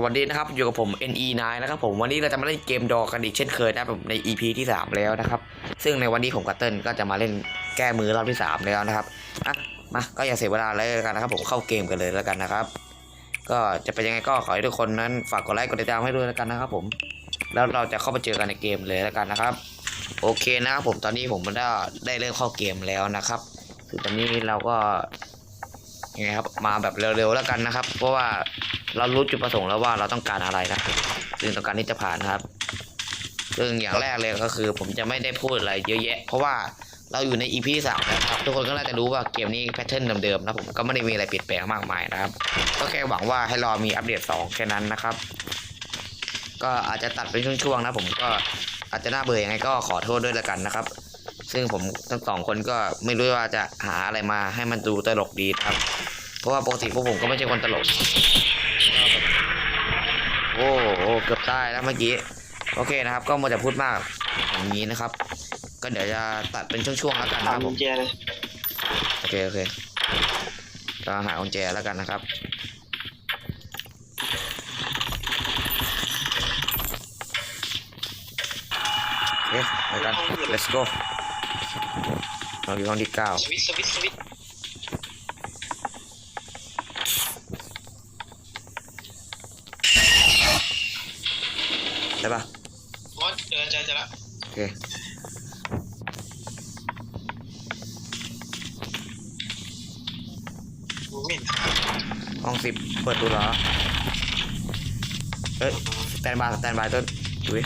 สวัสดีนะครับอยู่กับผม NE9 นะครับผมวันนี้เราจะมาเล่นเกมดอกันอีกเช่นเคยนะครับใน EP ที่ 3 แล้วนะครับ ซึ่งในวันนี้ผมกับเติ้ลก็จะมาเล่นแก้มือรอบที่ 3 แล้วนะครับอะมาก็อย่าเสียเวลาเลยกันนะครับ ผมเข้าเกมกันเลยแล้วกันนะครับ ก็จะเป็นยังไงก็ขอให้ทุกคนนั้นฝากกดไลค์กดติดตามให้ด้วยแล้วกันนะครับ ผมแล้วเราจะเข้าไปเจอกันในเกมเลยแล้วกันนะครับ โอเคนะครับผมตอนนี้ผมได้ได้เริ่มเข้าเกมแล้วนะครับคือตอนนี้เราก็ ยังไงครับมาแบบเร็วๆแล้วกันนะครับ เพราะว่าเรารู้จุดประสงค์แล้วว่าเราต้องการอะไรนะซึ่งต้องการที่จะผ่านครับซึ่งอย่างแรกเลยก็คือ ผมจะไม่ได้พูดอะไรเยอะแยะ เพราะว่าเราอยู่ใน EP ที่สามแล้วครับทุกคนก็น่าจะรู้ว่าเกมนี้แพทเทิร์นเดิมๆนะผมก็ไม่ได้มีอะไรเปลี่ยนแปลงมากมายนะครับ ก็แค่หวังว่าให้รอมีอัปเดตสองแค่นั้นนะครับ ก็อาจจะตัดเป็นช่วงๆนะผมก็อาจจะน่าเบื่อยังไงก็ขอโทษด้วยละกันนะครับ ซึ่งผมทั้งสองคนก็ไม่รู้ว่าจะหาอะไรมาให้มันดูตลกดีนะครับ เพราะว่าปกติพวกผมก็ไม่ใช่คนตลกโอ้โหเกือบตายแล้วเมื่อกี้โอเคนะครับ ก็ไมาจะพูดมากอย่างนี้นะครับ ก็เดี๋ยวจะตัดเป็นช่วงๆแล้วกันนะถาคมรับผกุมญแจเลยโอเคโอเคก็หากุญแจแล้วกันนะครับโอเคไปกัน let's go เราอยู่ห้องที่เก้าสวิตช์สวิตช์สวิตช์ได้ปะอ๋อเจอเจอเจอละโอเคกูไม่เห็นห้องสิบเปิดดูเหรอเอ้ยสแตนบายสแตนบายต้นดูดิ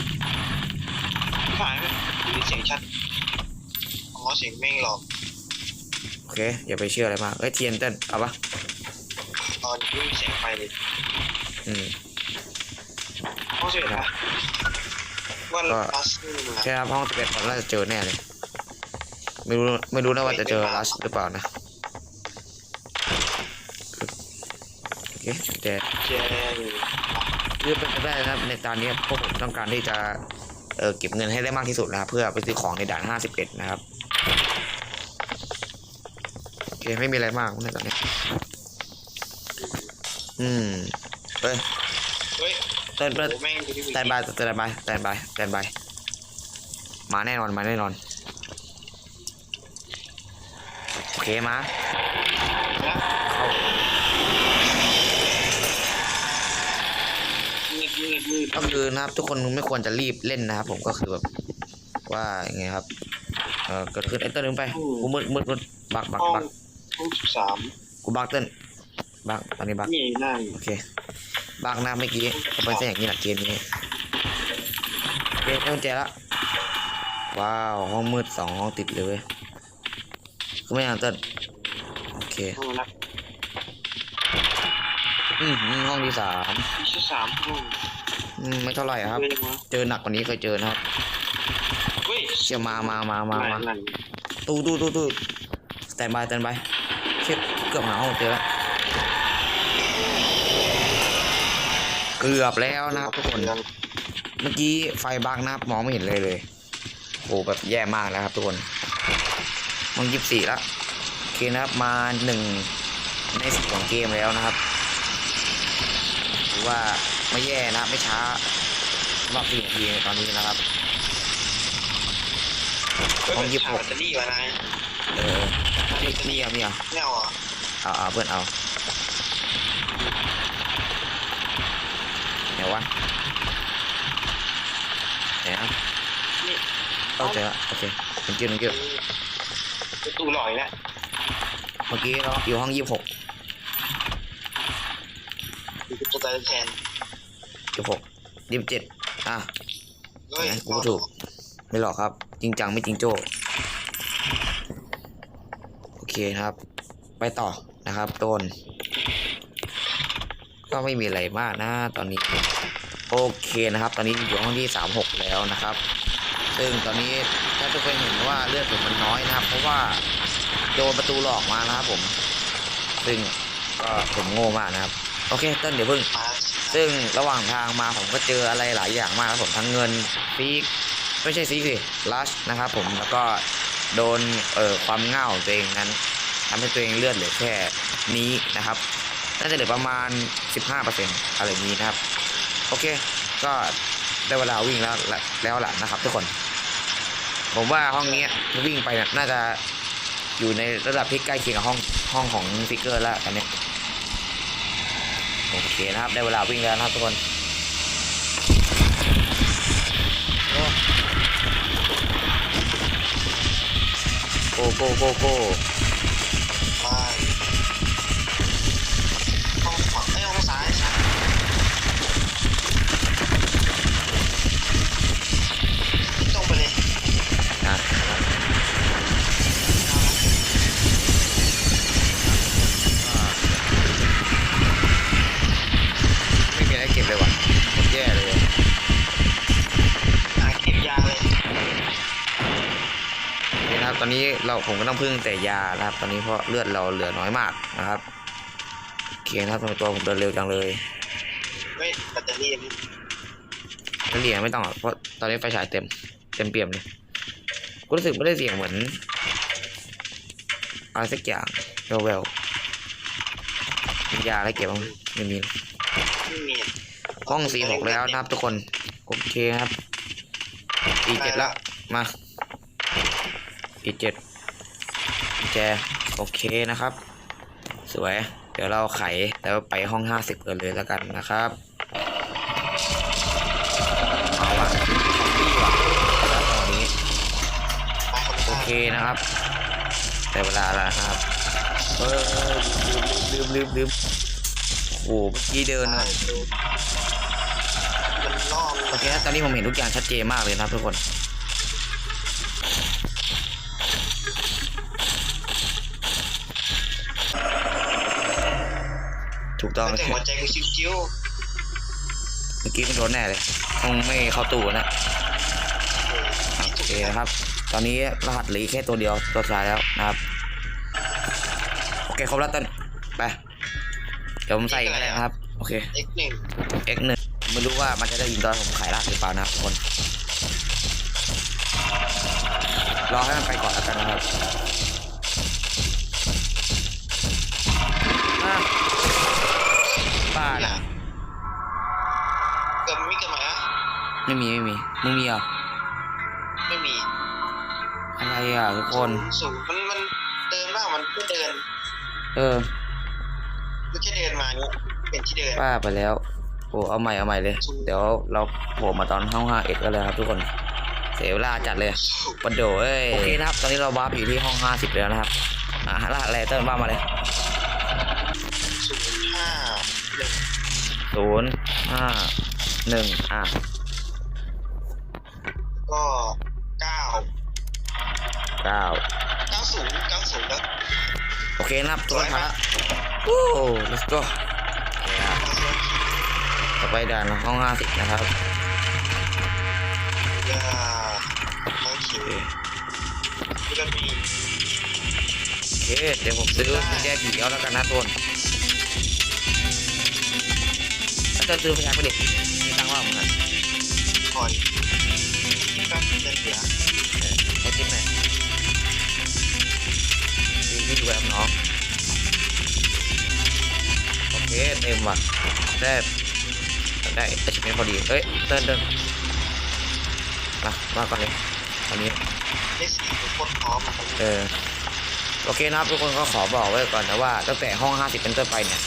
ผ่านไหมได้ยินเสียงชัด อ๋อเสียงแม่งหลอกโอเค อย่าไปเชื่ออะไรมากเอ้ยเทียนเต้นเอาปะตอนนี้ไม่มีเสียงไฟเลยอืมห้องสิบเอ็ดนะว่าก็ลัสนี่มาแค่ครับห้องสิบเอ็ดผมน่าจะเจอแน่เลยไม่รู้ไม่รู้นะว่าจะเจอรัชหรือเปล่านะโอเคแต่แจอยู่คือเป็นไปได้นะครับในตอนนี้พวกผมต้องการที่จะเออเก็บเงินให้ได้มากที่สุดนะครับ เพื่อไปซื้อของในด่าน51นะครับโอเคไม่มีอะไรมากในตอนนี้ อืมเฮ้ยเฮ้ยเต้นเต้นโอ้แม่งดูดิสแตนบายสแตนบายสแตนบายสแตนบายมาแน่นอนมาแน่นอน โอเคมา นะ เข้า มืดมืดมืด ก็คือนะครับ ทุกคนไม่ควรจะรีบเล่นนะครับ ผมก็คือแบบว่าอย่างไงครับ เออเกิดขึ้นไอ้เต้นลืมไปกูมืดมืดมืดบักบักห้องบักห้องสิบสามกูบักเต้นบักตอนนี้บักนี่หน้าโอเคบักนะเมื่อกี้ก็เป็นเส้นอย่างนี้แหละเกมนี้โอเคได้กุญแจละว้าวห้องมืดสองห้องติดเลยเว้ยคือไม่เอาเต้นโอเคห้องนักอืมห้องที่สามที่สิบสามห้อง อืมไม่เท่าไหร่ครับเฮ้ยยังวะเจอหนักกว่านี้เคยเจอนะครับเฮ้ยเชี่ยมามามามามานั่นตู้ตู้ตู้ตู้สแตนบายสแตนบายเชี่ยเกือบหาห้องเจอแล้วเกือบแล้วนะครับทุกคนเมื่อกี้ไฟบักนะครับมองไม่เห็นเลยเลยโหแบบแย่มากนะครับทุกคนมองยี่สิบสี่แล้วโอเคนะครับมาหนึ่งในสิบของเกมแล้วนะครับถือว่า ไม่แย่นะครับไม่ช้าสำหรับสี่นาทีในตอนนี้นะครับห้องยี่สิบหกแบตเตอรี่วะนายเออนี่นี่เอานี่เอาไม่เอาอะเอาเอาเพื่อนเอาเดี๋ยววะเดี๋ยวนะนี่เอาเจอละโอเคมันกิ้วมันกิ้วประตูหลอยแล้วเมื่อกี้เราอยู่ห้องยี่สิบหกมีประตูตายแทนยี่ สิบหกยี่สิบเจ็ดอะเฮ้ยเห็นไหมกูถูก ไม่หรอกครับ จริงจังไม่จริงโจ้โอเคนะครับ ไปต่อนะครับต้นก็ไม่มีอะไรมากนะตอนนี้ โอเคนะครับ ตอนนี้อยู่ห้องที่สามหกแล้วนะครับ ซึ่งตอนนี้ถ้าทุกคนเห็นว่าเลือดผมมันน้อยนะครับ เพราะว่าโดนประตูหลอกมานะครับผม ซึ่งก็ผมโง่มากนะครับ โอเคเต้นเดี๋ยวเพิ่งมา ซึ่งระหว่างทางมาผมก็เจออะไรหลายอย่างมากครับผมทั้งเงินฟีกไม่ใช่ซีกสิลัชนะครับผมแล้วก็โดนเอ่อความเง่าตัวเองนั้นทำให้ตัวเองเลือดเหลือแค่นี้นะครับ น่าจะเหลือประมาณ 15%อะไรอย่างนี้นะครับ โอเค ก็ได้เวลาวิ่งแล้วแล้วแล้วล่ะนะครับ ทุกคน ผมว่าห้องนี้วิ่งไปน่าจะอยู่ในระดับที่ใกล้เคียงกับห้องห้องของฟิกเกอร์แล้วตอนนี้ โอเคนะครับ ได้เวลาวิ่งแล้วนะครับทุกคนโอ้โกโกโก ผมก็ต้องพึ่งแต่ยานะครับ ตอนนี้เพราะเลือดเราเหลือน้อยมากนะครับโอเคนะครับทำไมตัวผมเดินเร็วจังเลยเฮ้ยแบตเตอรี่มันไม่เหลียไม่ต้องหรอกเพราะตอนนี้ไฟฉายเต็มเต็มเปี่ยมเลยกูรู้สึกไม่ได้เสียงเหมือนอะไรสักอย่างแววๆมียาอะไรเก็บบ้างไหมไม่มีไม่มีห้องสี่หกแล้วนะครับทุกคนโอเคครับอีเจ็ดละมาอีเจ็ด แจ โอเคนะครับ สวย เดี๋ยวเราไขแล้วไปห้องห้าสิบกันเลยแล้วกันนะครับเอาว่ะดีว่ะแล้ตอนนี้โอเคนะครับ แต่เวลาแล้วนะครับเออลืมลืมลืมลืมลืมโอ้โหเมื่อกี้เดินวันล่อโอเคนะตอนนี้ผมเห็นทุกอย่างชัดเจนมากเลยนะครับทุกคน ถูกต้องมันเลยแต่หัวใจกูชิวเมื่อกี้มันโดนแน่เลยต้องไม่เข้าตู้นะๆโอเคนะครับ ตอนนี้รหัสเหลืออกแค่ตัวเดียวตัวสุดท้ายแล้วนะครับโอเคครบแล้วต้นไปเดี๋ยวผมใส่กันเลยนะครับ โอเคเอ็กหนึ่ง x หนึ่งไม่รู้ว่ามันจะได้ยินตอนผมขายรหัสหรือเปล่านะครับทุกคนรอให้มันไปก่อนแล้วกันนะครับอะ บ้าเนี่ละยเกิดไม่เกิดไหมอะไม่มีไม่มีมึงมีเหรอไม่มี อะไรอะทุกคน สูงมันมันเดินบ้างมันไม่เดิน เออไม่ใช่เดินมาเนี่ยเป็นที่เดินป้าไปแล้วโอ้เอาใหม่เอาใหม่เลย เดี๋ยวเราโผล่มาตอนห้องห้าเอ็ดก็เลยครับทุกคน เสียเวลาจัดเลยสูงปันโดเอ้ยโอเคนะครับ ตอนนี้เราวาร์ปอยู่ที่ห้องห้าสิบแล้วนะครับ อะรหัสอะไรเติ้ลว่ามาเลย ศูนย์ห้าหนึ่งอะก็เก้าเก้าเก้าศูนย์เก้าศูนย์แล้วโอเคนะครับทุกคนครับโอ้ let's go โอเคครับต่อไปด่านห้องห้าสิบนะครับยาน้องขิววิตามินโอเคเดี๋ยวผมซื้อกุญแจผีเอาแล้วกันนะทุกคน ถ้าเติ้ลซื้อไฟฉายไปดิมีตังค์ว่าเหมือนกันคอยก็เดินเหลือให้ติ๊บหน่อยดีที่ดูแลน้องโอเคเต็มว่ะได้ได้ได้ชิ้นพอดีเอ้ยเดินเดินมามาก่อนเลยตอนนี้ได้สีเป็นโคตรพร้อมอะเออโอเคนะครับทุกคนก็ขอบอกไว้ก่อนนะว่าตั้งแต่ห้อง 50 เป็นต้นไปเนี่ย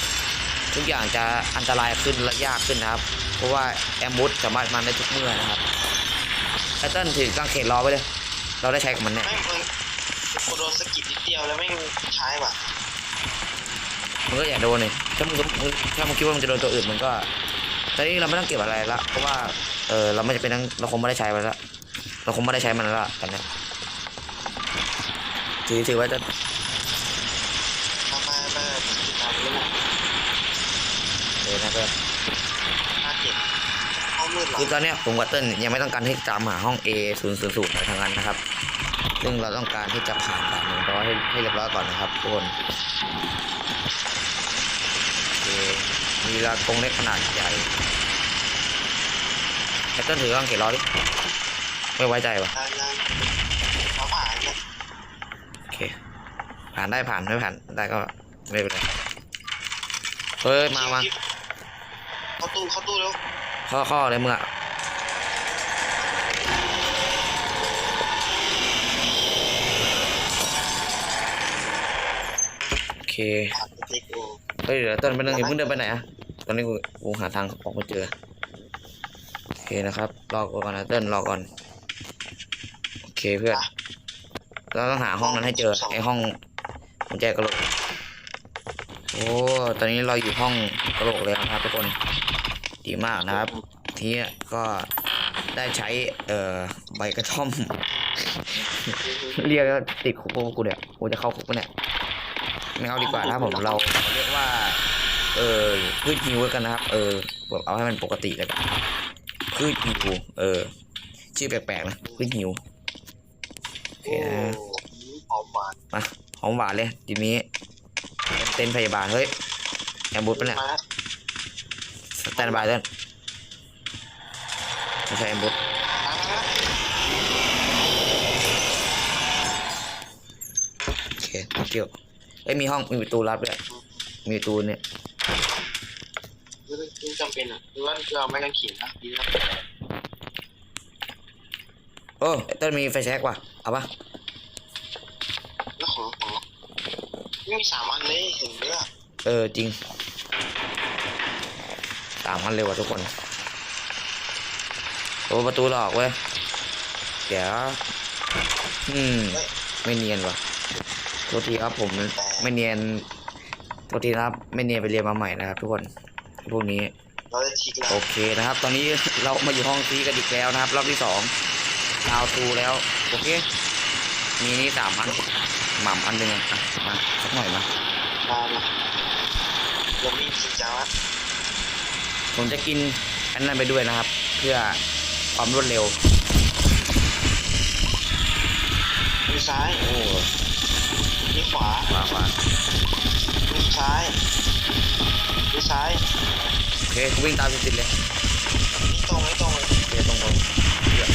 ทุกอย่างจะอันตรายขึ้นและยากขึ้นนะครับ เพราะว่าแอมบูสสามารถมาได้ทุกเมื่อนะครับไอเติ้ลถือกางเขนรอไว้เลย เราได้ใช้กับมันแน่ไม่งมึงกูโดนสะกิดนิดเดียวแล้วไม่งใช้ว่ะมึงก็อย่าโดนเลยถ้ามึงมึงถ้ามึงคิดว่ามึงจะโดนตัวอื่นมึงก็ตอนนี้เราไม่ต้องเก็บอะไรละเพราะว่าเออเราไม่จะเป็นทั้งเราคงไม่ได้ใช้มันละเราคงไม่ได้ใช้มันละตอนเนี้ยถือถือว่าจะ มามามาติดตามลูก เออ นะเพื่อนห้าเจ็ดห้องมืดเหรอคือตอนเนี้ยผมกับเติ้ลยังไม่ต้องการที่จะตามหาห้อง A 0 0 0ในทางนั้นนะครับ ซึ่งเราต้องการที่จะผ่านด่านหนึ่งร้อยให้ให้เรียบร้อยก่อนนะครับทุกคนโอเคมีลากรงเล็กขนาดใหญ่ไอ้เติ้ลถือกางเขนรอดิไม่ไว้ใจวะทางยังเขาผ่านเนี่ยโอเค ผ่านได้ผ่านไม่ผ่านได้ก็ไม่เป็นไร เฮ้ย มามา เข้าตู้เข้าตู้แล้วข้อข้ออะไรมึงอะโอเคเด็กโอ้เฮ้ยเดี๋ยวต้นไปนึงอย่าเพิ่งเดินไปไหนอะตอนนี้กูกูหาทางออกไม่เจอโอเคนะครับรอก่อนนะเต้นรอก่อนโอเคเพื่อนเราต้องหาห้องนั้นให้เจอไอห้องกุญแจกระโหลก โอ้ ตอนนี้เราอยู่ห้องกระโหลกแล้วนะครับทุกคน ดีมากนะครับ ทีนี้ก็ได้ใช้ เอ่อ ใบกระท่อม เรียกว่าติดคุกพวกกูเนี่ยกูจะเข้าคุกปะเนี่ย ไม่เอาดีกว่านะครับผม เราเรียกว่า เออพืชฮิวแล้วกันนะครับ เออ แบบเอาให้มันปกติเลยกันพืชฮิวเออ ชื่อแปลกๆนะพืชฮิวโอเคโอ้นะหอมหวานมาหอมหวานเลยทีนี้ เป็นเต้นพยาบาลเฮ้ยแอมบูสปะเนี่ยมาแล้วสแตนบายเต้นไม่ใช่แอมบูสมาแล้วโอเคเกี่ยวเอ้ยมีห้องมีประตูลับด้วยมีประตูเนี่ยไม่จำเป็นอะหรือว่าเราไม่ต้องขีดนะดีนะโอ้เต้นมีไฟแช็กว่ะเอาปะ แล้วของของไม่มีสามอันเลยเห็นไหมล่ะเออจริงสามพันเร็วกว่าทุกคนโอ้ประตูหลอกเว้ยเดี๋ยวอืมไม่เนียนว่ะโทษทีครับผมไม่เนียนโทษทีนะครับ ไม่เนียนไปเรียนมาใหม่นะครับ ทุกคนพวกนี้เราจะทิ้งแล้วโอเคนะครับ ตอนนี้เรามาอยู่ห้องซีกันอีกแล้วนะครับ รอบที่สองดาวทูแล้ว โอเค มีนี่สามอัน หม่ำอันหนึ่งอะมาสักหน่อยมามามาเราไม่จริงจังละผมจะกินอันนั้นไปด้วยนะครับ เพื่อความรวดเร็วมือซ้ายโอ้มือขวาขวาขวามือซ้ายมือซ้ายโอเคกูวิ่งตามติดๆเลยนี่ตรงไม่ตรงเลยโอเคตรงตรงเดี๋ยว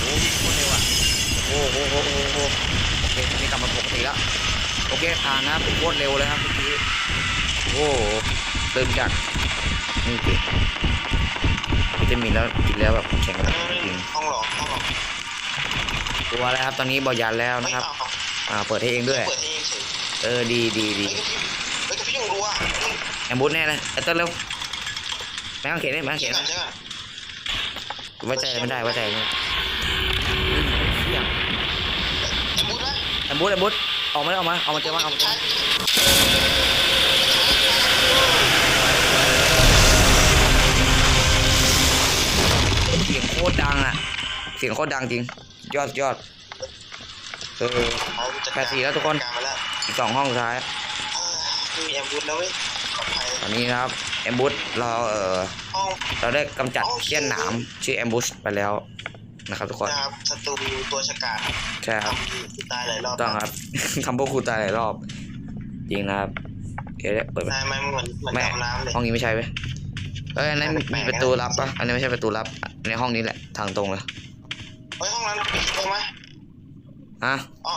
โอ้วิ่งโคตรเร็วอะ โอ้โหโอ้โหโอ้โอเคนี่กลับมาปกติแล้วโอเคผ่านนะครับโคตรเร็วเลยครับเมื่อกี้โอ้โหเริ่มจากนี่สิวิตามินแล้วกินแล้วแบบแข็งแรงจริงห้องหลอกห้องหลอกตัวแล้วครับตอนนี้บอยันแล้วนะครับ อ่าเปิดให้เองด้วยเปิดเองเออดีดีดีเฮ้ยกระพริบยังรัวแอมบูสแน่เลยไอ้ต้นเร็วแม่งเขียนได้แม่งเขียนนก่อนใช่ไหมไว้ใจไม่ได้ไว้ใจไม่ได้ มแอมบูสแอมบูสออกมาเลยออกมาเอามาเจอมาเอามาเจอใช่มาเสียงโคตรดังอะ เสียงโคตรดังจริง ยอดยอดเออเอาจัดแปดสี่แล้วทุกคนอีกสองห้องท้ายเออมีแอมบูดแล้วเว้ยตอนนี้นะครับแอมบูสเราเออเราได้กำจัดเขี้ยนหนามชื่อแอมบูสไปแล้ว นะครับทุกคนนะครับศัตรูตัวฉกาจใช่ครับทำที่ตายหลายรอบต้องครับ ทำพวกครูตายหลายรอบ จริงนะครับโอเคเดี๋ยวเปิดไปนายมันเหมือนเหมือนแม่ดำน้ำเลยห้องนี้ไม่ใช่ไหมเอ้ยอันนั้นแปลมีกๆประตูลับปะอันนี้ไม่ใช่ประตูลับ ในห้องนี้แหละทางตรงเลยเฮ้ยห้องนั้นมีคิดได้ไหมอะอ๋อ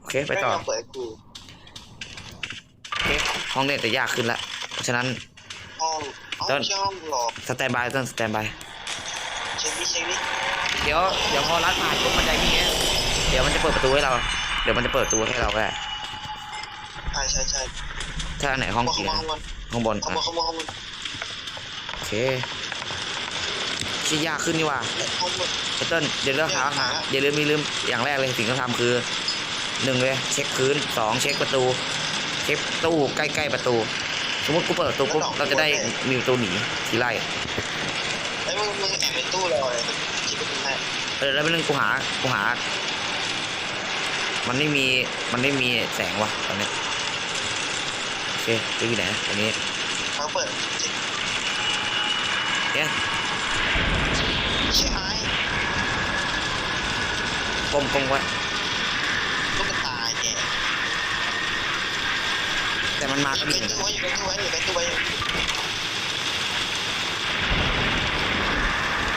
โอเคไปต่อม่ยมเปิดให้กูโอเคห้องนี้จะยากขึ้นละเพราะฉะนั้นห้องห้องต้นเชื่อห้องหลอกสแตนบายต้นสแตนบายเช็คดิเช็คดิเดี๋ยวเดี๋ยวพอรัดผ่านปุ๊บมันจะมีเงี้ยเดี๋ยวมันจะเปิดประตูให้เรา เดี๋ยวมันจะเปิดประตูให้เราแค่ใช่ใช่ใช่ถ้าอันไหนห้องข้ากี่งบนนะข้างบนห้องบนข้างบอะนข้างบนข้างบนโอเคที่ยากขึ้นนี่หว่าข้างบนไอ้เต้นเดี๋ยวเรื่องหาหาอย่าลืมมีลืมอย่างแรกเลยสิ่งที่ต้องทำคือหนึ่งเลยเช็คพื้นสองเช็คประตู เช็คตู้ใกล้ๆประตู สมมติกูเปิดประตูปุ๊บเราจะได้มีประตูหนีทีไล่ไอ้ย มึงมึงแอบในตู้เราเลยคิดว่าเป็นไงเออแล้วเป็นเรื่องกูหากูหา มันไม่มีมันไม่มีแสงว่ะตอนนี้โอเคจะอยู่ไหนตอนนี้เขาเปิดเนี่ยใช่ไหมกลมกลมไว้ลูกตาแกแต่มันมาอก็ยู่ดีในตู้ไว้อยู่ในตู้ไว้อยู่ในตู้ไว้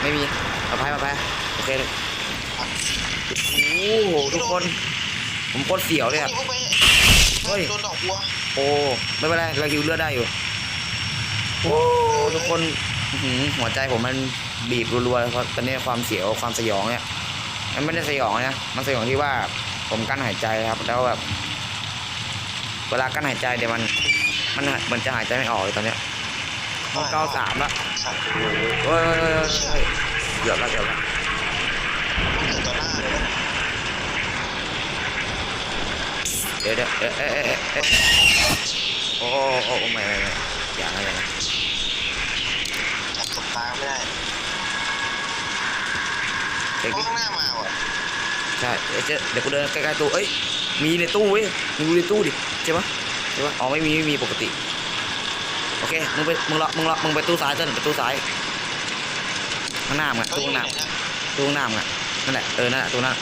ไม่มีเอาไปเอาไปโอเคโอ้โหทุกคน ผมโคตรเสียวเลยอะพวกไปเฮ้ยโดนดอกบัวโอ้ไม่เป็นไรเราฮิวเลือดได้อยู่โอ้ทุกคนอื้อหือหัวใจผมมันบีบรัวๆเลยเพราะตอนนี้ความเสียวความสยองเนี่ยมันไม่ได้สยองนะมันสยองที่ว่าผมกั้นหายใจครับ แล้วแบบเวลากั้นหายใจเดี๋ยวมัน มันมันจะหายใจไม่ออกเลยตอนเนี้ยห้องเก้าสามละสัตว์เฮ้ย กือบแล้วเกือบแล้วต่อหน้าเลยนะเดี๋ยวเดี๋ยวเอ๊ะเอ๊ะเอ๊ะเอ๊ะโอ้โอ้ไม่ไม่ไม่อย่านะอย่านะจับสบตาไม่ได้เช็คห้อดิงข้างหน้ามาว่ะใช่เดี๋ยวเจอเดี๋ยวกูเดินใกล้ๆตู้เอ้ยมีในตู้เว้ยมึงดูในตู้ดิใช่ปะใช่ปะอ๋อไม่มีไม่มีปกติโอเคมึงไปมึงละมึงละมึงไปตู้ซ้ายเต้นไปตู้ซ้าย ข้างหน้ามึงอะเฮ้ยตู้อยู่ข้างหไหนน้านะตู้ข้างหน้ามึงอะนั่นแหละเออนั่นแหละตู้นั้นอะ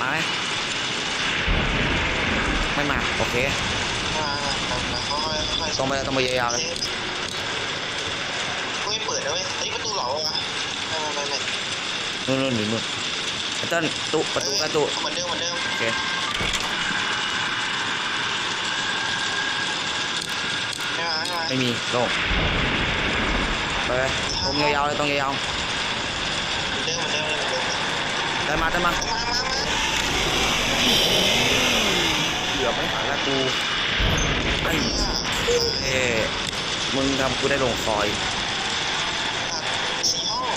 มาไหมไม่มาโอเคมามามาค่อยๆค่อยๆตรงไปเลยตรงไปยาวๆเลยเฮ้ยเปิดนะเว้ยไอ้ยประตูเหลาอะไม่ไม่ไม่นู่นนู่นอยู่นู่นไอ้เต้นตู้ประตูใกล้ตู้เหมือนเดิมเหมือนเดิมโอเคไม่มาไม่มาไม่มีโล่ง ไปไปตรงยาวๆเลยตรงยาวเอนเดิมเหมือนเดิมเลยเหมือนเดิมๆเดินมาเดินมามามามาเหลือไม่หาละกูไอ้เอ้มึงทำกูได้ลงคอยสี่ห้อง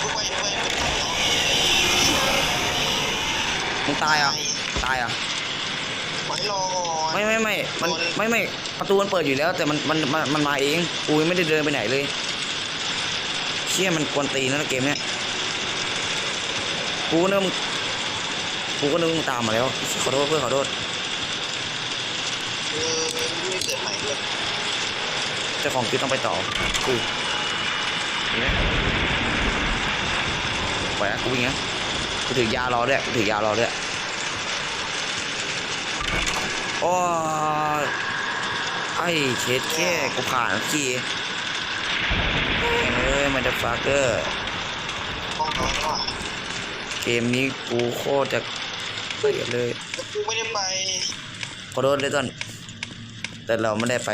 พูไปไปไปไปมึงตายอะตายอะ ไว้รอก่อนไม่ไม่ไม่มันไม่ไม่ ประตูมันเปิดอยู่แล้ว แต่มันมันมันมันมาเองกูยังไม่ได้เดินไปไหนเลย เชี่ยมันกวนตีนนะเกมเนี้ยกูก็นึกกูก็นึกว่ามึงตามมาแล้วขอโทษเพื่อนขอโทษไม่เกิดใหม่ด้วยเจ้าของคลิปต้องไปต่อกูเห็นไหมไปนะกูวิ่งนะกูถือยารอด้วยกูถือยารอด้วยโอ้ ไอ้เช็ดแค่กูผ่านขี้เอ้ยมันจะฟาเกอร์ห้องนอนว่ะเกมนี้กูโคตรจะเกลียดเลยแล้วกูไม่ได้ไปขอโทษเลยต้นแต่เราไม่ได้ไป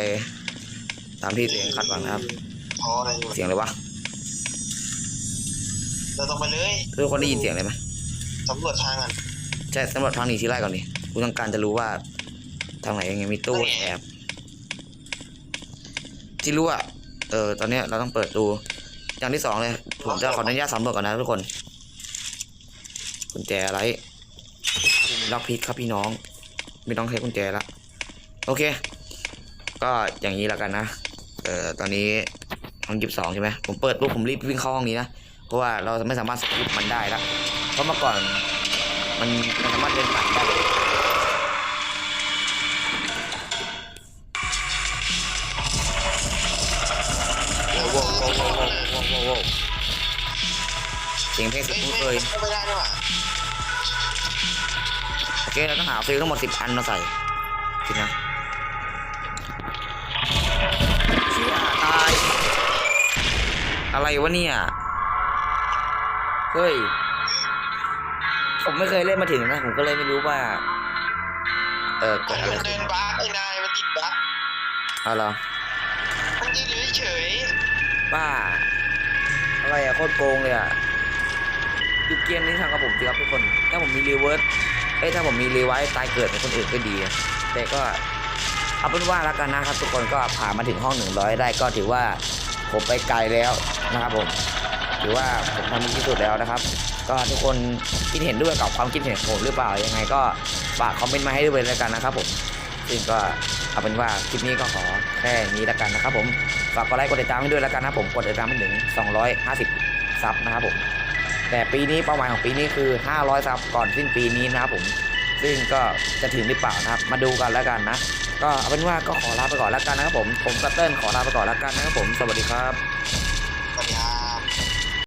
ตามที่ตัวเองคาดหวังนะครับท้ออะไรอยู่เสียงอะไรวะเราต้องไปเลยทุกคนได้ยินเสียงอะไรไหมสำรวจทางกันใช่สำรวจทางหนีทีไล่ก่อนดิกูต้องการจะรู้ว่าทางไหนยังไงมีตู้แอบ ที่รู้อะเออตอนนี้เราต้องเปิดดูอย่างที่สองเลย ผมจะขออนุญาตสำรวจก่อนนะทุกคนกุญแจอะไรล็อกพิกครับพี่น้อง ไม่ต้องใช้กุญแจละโอเค ก็อย่างนี้แล้วกันนะเออตอนนี้ห้องยิบสองใช่ไหมผมเปิดปุ๊บผมรีบวิ่งเข้าห้องนี้นะเพราะว่าเราไม่สามารถสกิปมันได้ละเพราะเมื่อก่อนมันมันสามารถเดินผ่านได้ เสียงเพลงสุดเฮ้ยคุ้นไม่เคยไม่ได้ด้วยว่ะโอเคเราต้องหาฟิลทั้งหมดสิบอันมาใส่สินะเชี่ยตาย อะไรวะเนี่ย เฮ้ย ผมไม่เคยเล่นมาถึงนะ ผมก็เลยไม่รู้ว่า เออเกิดอะไรมันขึ้เดินนบั๊กไอ้นายมันติดบั๊กเอาเหรอมันยืนอยู่เฉยบ้าอะไรอะโคตรโกงเลยอะ ดูเกมนี้ทางกับผมสิครับทุกคน ถ้าผมมีรีเวิร์สเอ้ยถ้าผมมีรีไวซ์ตายเกิดเป็นคนอื่นก็ดี แต่ก็เอาเป็นว่าแล้วกันนะครับ ทุกคนก็ผ่านมาถึงห้องหนึ่งร้อยได้ก็ถือว่าผมไปไกลแล้วนะครับผมถือว่าผมทำดีที่สุดแล้วนะครับ ก็ทุกคนคิดเห็นด้วยกับความคิดเห็นของผมหรือเปล่ายังไงก็ฝากคอมเมนต์มาให้ด้วยแล้วกันนะครับผมซึ่งก็เอาเป็นว่าคลิปนี้ก็ขอแค่นี้แล้วกันนะครับผมฝากกดไลค์กดติดตามให้ด้วยแล้วกันนะผมกดติดตามให้ถึง 250 ซับนะครับผม แต่ปีนี้เป้าหมายของปีนี้คือ 500ซับก่อนสิ้นปีนี้นะครับผม ซึ่งก็จะถึงหรือเปล่านะครับ มาดูกันแล้วกันนะ ก็เอาเป็นว่าก็ขอลาไปก่อนแล้วกันนะครับผม ผมกัตเติ้ลขอลาไปก่อนแล้วกันนะครับผม สวัสดีครับ